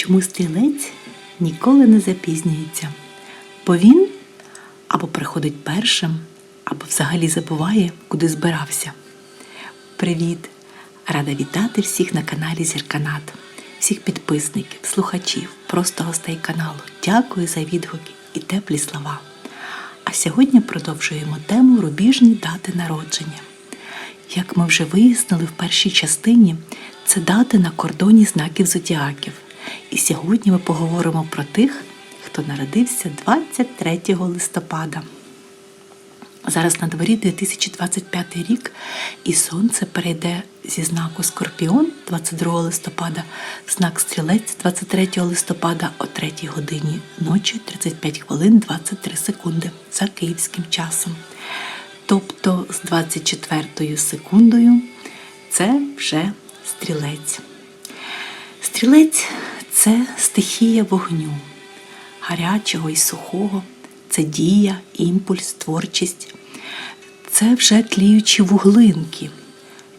чому стрілець ніколи не запізнюється? Бо він або приходить першим, або взагалі забуває, куди збирався. Привіт! Рада вітати всіх на каналі Зірканат, всіх підписників, слухачів, просто гостей каналу. Дякую за відгуки і теплі слова. А сьогодні продовжуємо тему рубіжні дати народження. Як ми вже вияснили в першій частині, це дати на кордоні знаків зодіаків. І сьогодні ми поговоримо про тих, хто народився 23 листопада. Зараз на дворі 2025 рік, і сонце перейде зі знаку Скорпіон 22 листопада в знак Стрілець 23 листопада о 3 годині ночі 35 хвилин 23 секунди за київським часом. Тобто з 24 секундою це вже стрілець. Стрілець це стихія вогню, гарячого і сухого, це дія, імпульс, творчість. Це вже тліючі вуглинки.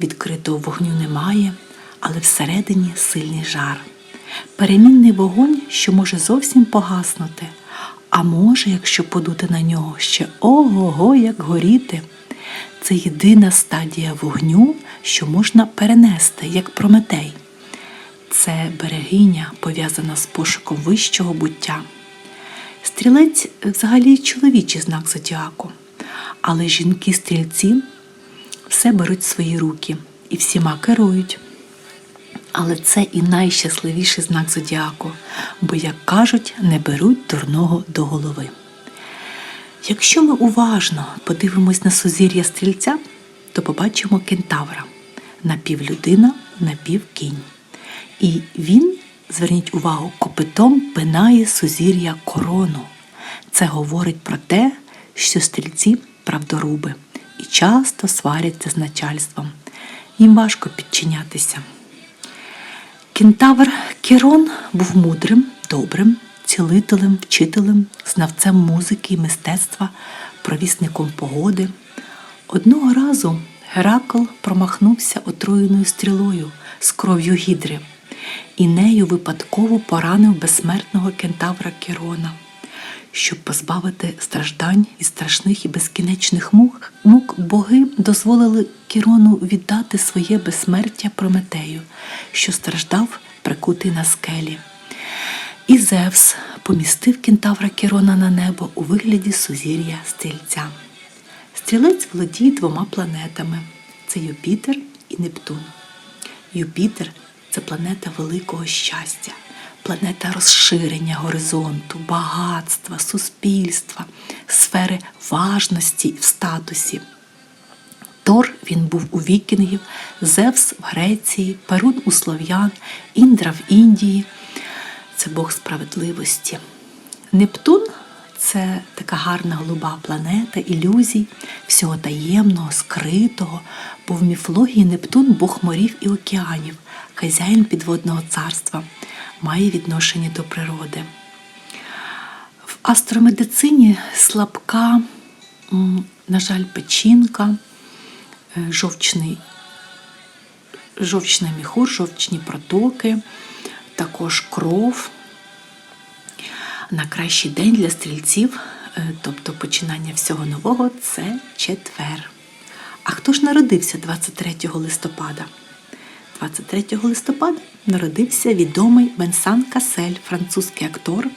Відкритого вогню немає, але всередині сильний жар. Перемінний вогонь, що може зовсім погаснути, а може, якщо подути на нього ще ого-го, як горіти. Це єдина стадія вогню, що можна перенести, як прометей. Це берегиня, пов'язана з пошуком вищого буття. Стрілець взагалі чоловічий знак зодіаку, але жінки-стрільці все беруть в свої руки і всіма керують. Але це і найщасливіший знак зодіаку, бо, як кажуть, не беруть дурного до голови. Якщо ми уважно подивимось на сузір'я стрільця, то побачимо кентавра напівлюдина, напівкінь. І він, зверніть увагу, копитом пинає сузір'я корону. Це говорить про те, що стрільці правдоруби і часто сваряться з начальством. Їм важко підчинятися. Кентавр Керон був мудрим, добрим, цілителем, вчителем, знавцем музики і мистецтва, провісником погоди. Одного разу Геракл промахнувся отруєною стрілою з кров'ю гідри і нею випадково поранив безсмертного кентавра Керона. Щоб позбавити страждань від страшних і безкінечних мук, мук боги дозволили Кірону віддати своє безсмертя Прометею, що страждав прикутий на скелі. І Зевс помістив кентавра Кірона на небо у вигляді сузір'я стрільця. Стрілець володіє двома планетами це Юпітер і Нептун. Юпітер це планета великого щастя, планета розширення горизонту, багатства, суспільства, сфери важності в статусі. Тор він був у вікінгів, Зевс в Греції, Перун у слов'ян, Індра в Індії. Це Бог справедливості. Нептун це така гарна голуба планета, ілюзій, всього таємного, скритого, бо в міфології Нептун Бог морів і океанів, хазяїн підводного царства, має відношення до природи. В астромедицині слабка, на жаль, печінка, е, жовчний, жовчний міхур, жовчні протоки, також кров. На кращий день для стрільців, е, тобто починання всього нового, це четвер. А хто ж народився 23 листопада? 23 листопада народився відомий Венсан Касель, французький актор,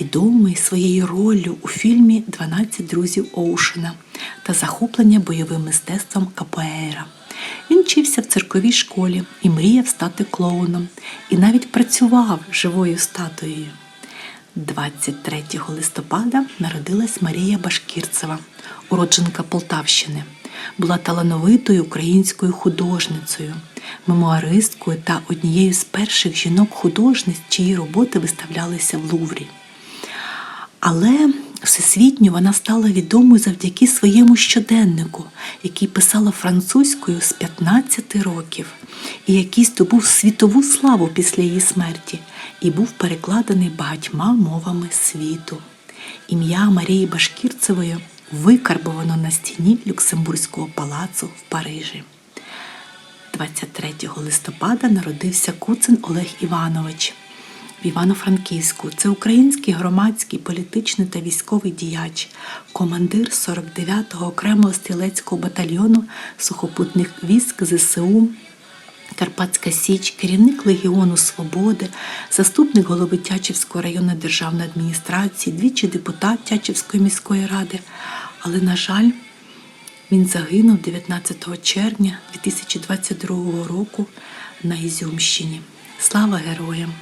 відомий своєю роллю у фільмі «12 друзів Оушена та захоплення бойовим мистецтвом Капоеера. Він вчився в цирковій школі і мріяв стати клоуном, і навіть працював живою статуєю. 23 листопада народилась Марія Башкірцева, уродженка Полтавщини. Була талановитою українською художницею, мемуаристкою та однією з перших жінок-художниць, чиї роботи виставлялися в Луврі. Але всесвітньо вона стала відомою завдяки своєму щоденнику, який писала французькою з 15 років, і який здобув світову славу після її смерті і був перекладений багатьма мовами світу. Ім'я Марії Башкірцевої викарбовано на стіні Люксембурзького палацу в Парижі. 23 листопада народився Куцин Олег Іванович, в Івано-Франківську. Це український громадський, політичний та військовий діяч, командир 49-го окремого стрілецького батальйону сухопутних військ ЗСУ. Карпатська Січ, керівник Легіону Свободи, заступник голови Тячівської районної державної адміністрації, двічі депутат Тячівської міської ради. Але, на жаль, він загинув 19 червня 2022 року на Ізюмщині. Слава героям!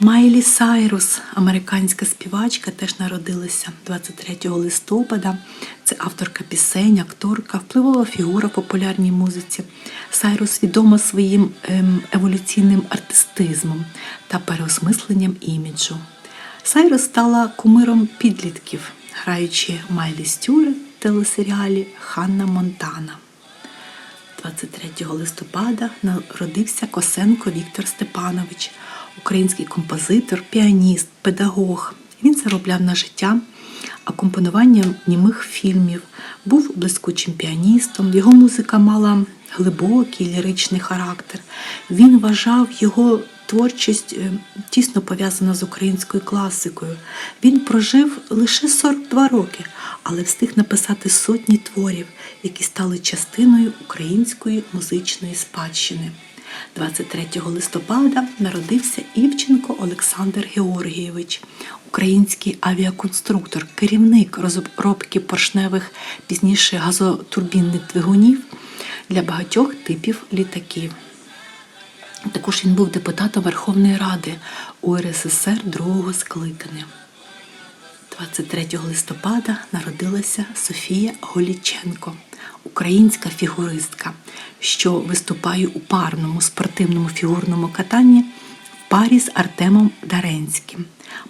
Майлі Сайрус, американська співачка, теж народилася 23 листопада. Це авторка пісень, акторка, впливова фігура в популярній музиці. Сайрус відома своїм ем, еволюційним артистизмом та переосмисленням іміджу. Сайрус стала кумиром підлітків, граючи Майлі Стюарт в телесеріалі Ханна Монтана. 23 листопада народився Косенко Віктор Степанович, український композитор, піаніст, педагог. Він заробляв на життя акомпонуванням німих фільмів, був блискучим піаністом. Його музика мала глибокий ліричний характер. Він вважав його творчість е, тісно пов'язана з українською класикою. Він прожив лише 42 роки, але встиг написати сотні творів, які стали частиною української музичної спадщини. 23 листопада народився Івченко Олександр Георгійович, український авіаконструктор, керівник розробки поршневих пізніше газотурбінних двигунів для багатьох типів літаків. Також він був депутатом Верховної Ради УРСР другого скликання. 23 листопада народилася Софія Голіченко, українська фігуристка, що виступає у парному спортивному фігурному катанні в парі з Артемом Даренським,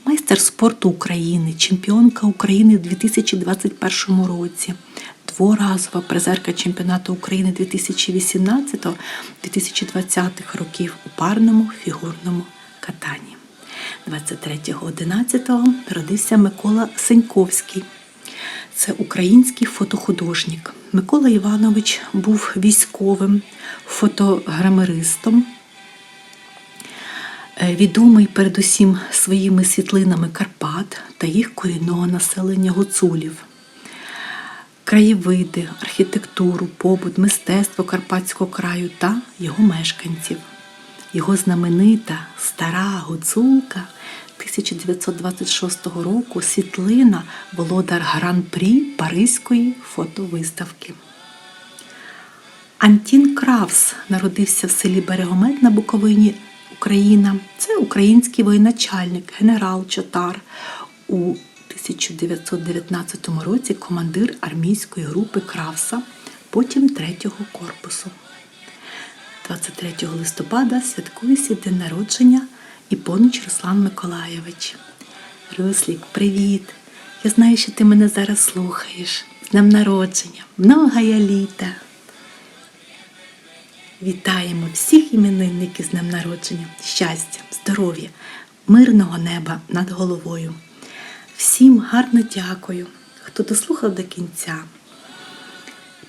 майстер спорту України, чемпіонка України в 2021 році, дворазова призерка чемпіонату України 2018-2020 років у парному фігурному катанні. 23.11 народився Микола Сеньковський. Це український фотохудожник. Микола Іванович був військовим фотограмеристом, Е, відомий передусім своїми світлинами Карпат та їх корінного населення гуцулів. Краєвиди, архітектуру, побут, мистецтво Карпатського краю та його мешканців. Його знаменита стара гуцулка 1926 року світлина володар гран-прі Паризької фотовиставки. Антін Кравс народився в селі Берегомет на Буковині, Україна. Це український воєначальник, генерал Чотар у 1919 році командир армійської групи Кравса, потім 3-го корпусу. 23 листопада святкується день народження і понуч Руслан Миколайович. Руслік, привіт! Я знаю, що ти мене зараз слухаєш. З днем народження, многая літа. Вітаємо всіх іменинників з днем народження, щастя, здоров'я, мирного неба над головою. Всім гарно дякую, хто дослухав до кінця.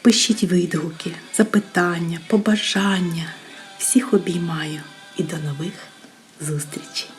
Пишіть відгуки, запитання, побажання. Всіх обіймаю і до нових зустрічей!